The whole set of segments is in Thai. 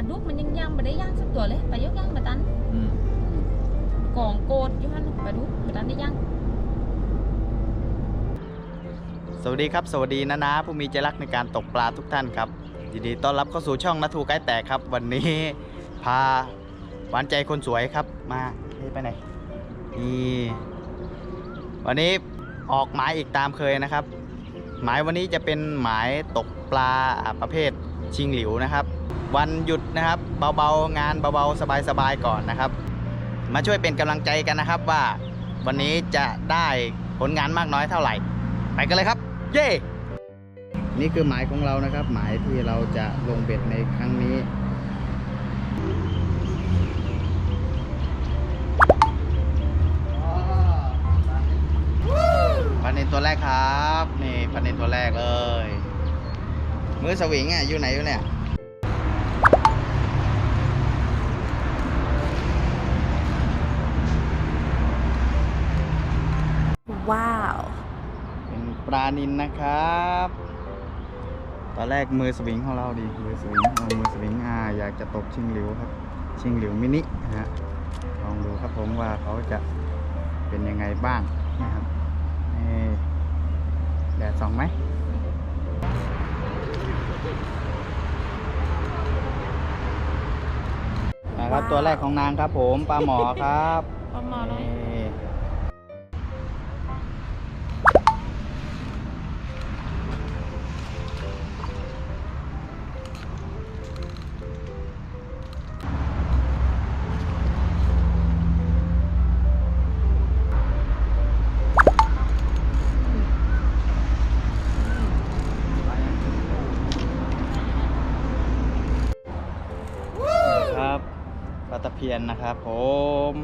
ตัวเลยไปยกยังมาตันอืมกองโกดอยู่หันไปดูมาตันได้ยังสวัสดีครับ สวัสดีนะนะผู้มีใจรักในการตกปลาทุกท่านครับยินดีต้อนรับเข้าสู่ช่องนาทูไกด์แตกครับ วันนี้พาหวานใจคนสวยครับมานี่ไปไหนนี่วันนี้ออกหมายอีกตามเคยนะครับ หมายวันนี้จะเป็นหมายตกปลาอ่าประเภทชิงหลิวนะครับ วันหยุดนะครับเบาๆงานเบาๆสบายๆก่อนนะครับ มาช่วยเป็นกำลังใจกันนะครับว่าวันนี้จะได้ผลงานมากน้อยเท่าไหร่ ไปกันเลยครับ เย้นี่คือหมายของเรานะครับ หมายที่เราจะลงเบ็ดในครั้งนี้ปลาเนนตัวแรกครับ นี่ปลาเนนตัวแรกเลย มือสวิงอะอยู่ไหนอยู่เนี่ย ว้าว เป็นปลานินนะครับ ตอนแรกมือสวิงของเราดีมือสวิงเอามือสวิงอ่าอยากจะตกชิงหลิวครับ ชิงหลิวมินินะฮะลองดูครับผมว่าเขาจะเป็นยังไงบ้างนะครับนี่แดดส่องไหมนะครับตัวแรกของนางครับผมปลาหมอครับประมาณนั้นนี่ครั เพียนนะครับผม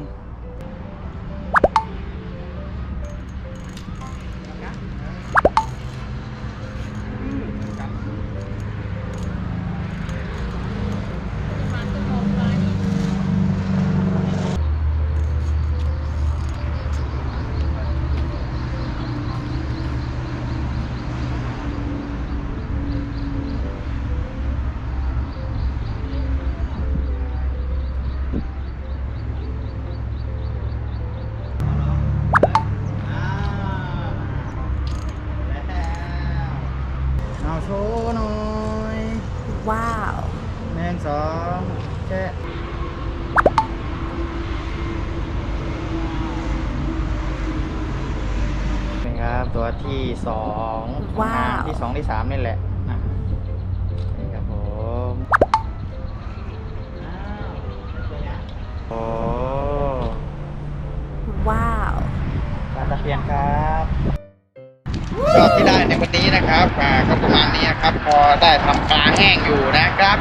โชว์หน่อยว้าวหนึ่งสองแค่นี่ครับตัวที่สองของว้าวงนที่สองที่สามนี่แหละอะนี่ครับผมโอ้ว้าวปลาตะเพียนครับ ยอดที่ได้ในวันนี้นะครับอ่าก็ประมาณนี้ครับ พอได้ทำปลาแห้งอยู่นะครับ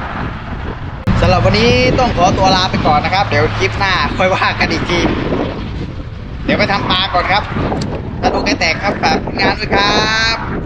สำหรับวันนี้ต้องขอตัวลาไปก่อนนะครับ เดี๋ยวคลิปหน้าค่อยว่ากันอีกทีเดี๋ยวไปทำปลาก่อนครับถ้าดูแกแตกครับฝากผลงานด้วยครับ